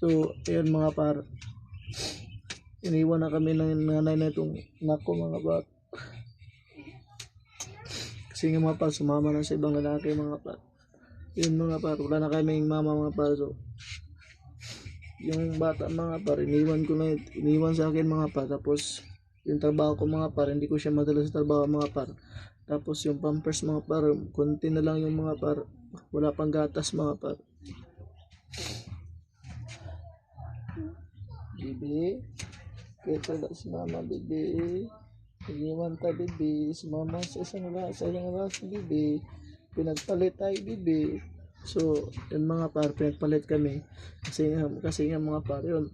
So, ayun mga par. Iniwan na kami ng nanay na itong nako mga par. Kasi nga mga par, sumama na sa ibang lalaki mga par. Yun mga par, wala na kaming mama mga par. So, yung bata mga par, iniwan ko na, iniwan sa akin mga par. Tapos, yung trabaho ko mga par, hindi ko siya madala sa trabaho mga par. Tapos yung pampers mga par, konti na lang yung mga par. Wala pang gatas mga par. Bibi, kaya na si mama bibi. Iniwan ta bibi, si mama sa isang oras, sa isang oras bibi. Pinagpalit tayo bibi. So, yun mga par, pinagpalit kami. Kasi nga, kasi nga mga par, yun.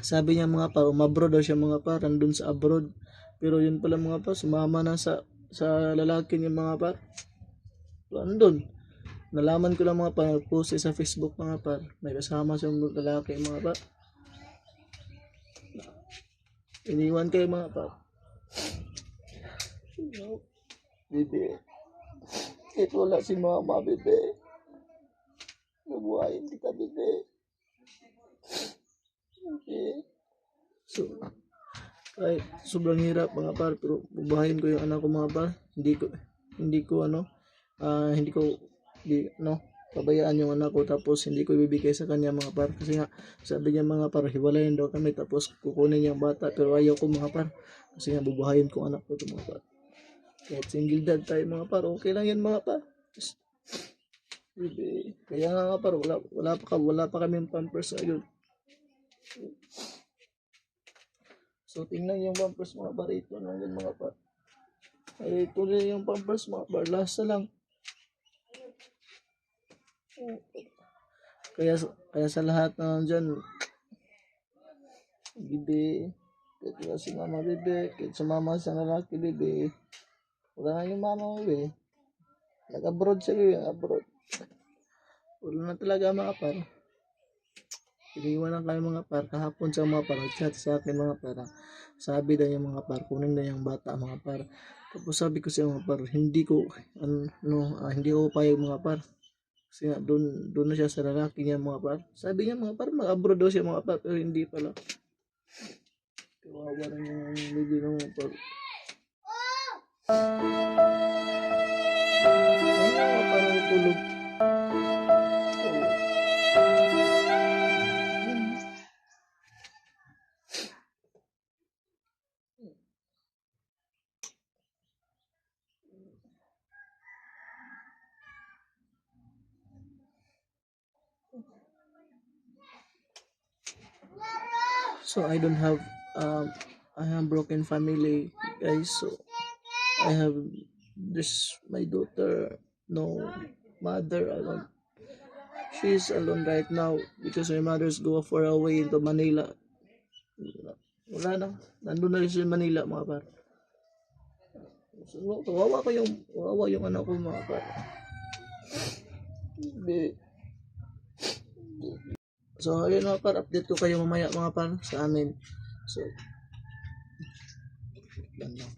Sabi niya mga par, umabroad daw siya mga par, nandun sa abroad. Pero yun pala mga par, sumama na sa sa lalaki niya mga par. Nandun. Nalaman ko lang mga par, nag-post sa Facebook mga par. May kasama siyang lalaki mga par. Iniwan kayo mga. No. Bibi. Ito wala si mama, bibi. Nabuhayin kita, bibi. Okay. So, kahit sobrang hirap mga par, pero bubuhayin ko yung anak ko mga par. Hindi ko, hindi ko ano, ah hindi ko, di, no, pabayaan yung anak ko tapos hindi ko ibibigay sa kanya mga par. Kasi nga, sabi niya mga par, hiwalayin daw kami tapos kukunin niya ang bata. Pero ayaw ko mga par. Kasi nga, bubuhayin ko anak ko to mga par. Kahit single dad tayo mga par, okay lang yan mga par. Just. Kaya nga nga par, wala, wala pa, wala pa kami pampers ngayon. So, tingnan yung pampers mga par. Ito lang yun mga par. Ay, ito rin yung pampers mga par. Lasa lang. Kaya, kaya sa lahat na nandyan, bibi, kahit si mama bibi, kahit sa mama sa lalaki bibi, wala na yung mama mo bibi. Nag-abroad siya bibi, abroad. Wala na talaga mga par. Iniwan lang kami mga par. Kahapon sa mga par, chat sa akin mga par. Sabi daw yung mga par, kunin daw yung bata mga par. Tapos sabi ko sa mga par, hindi ko, ano, ah, hindi ko payag mga par. Kasi nga, doon, doon na siya sa lalaki niya mga par. Sabi niya mga par, mag-abroad daw siya mga par, pero hindi pala. Kawawa na yung baby ng mga par. Ano mga par ang tulog? So I don't have um I have broken family guys. So I have this my daughter no mother alone she's alone right now because my mother's go far away into Manila. Wala na. Nandun na rin sa Manila mga par. So, kawawa ko yung kawawa yung anak ko mga par. Hindi. So, ayun mga par, update ko kayo mamaya mga par sa amin. So, yan lang.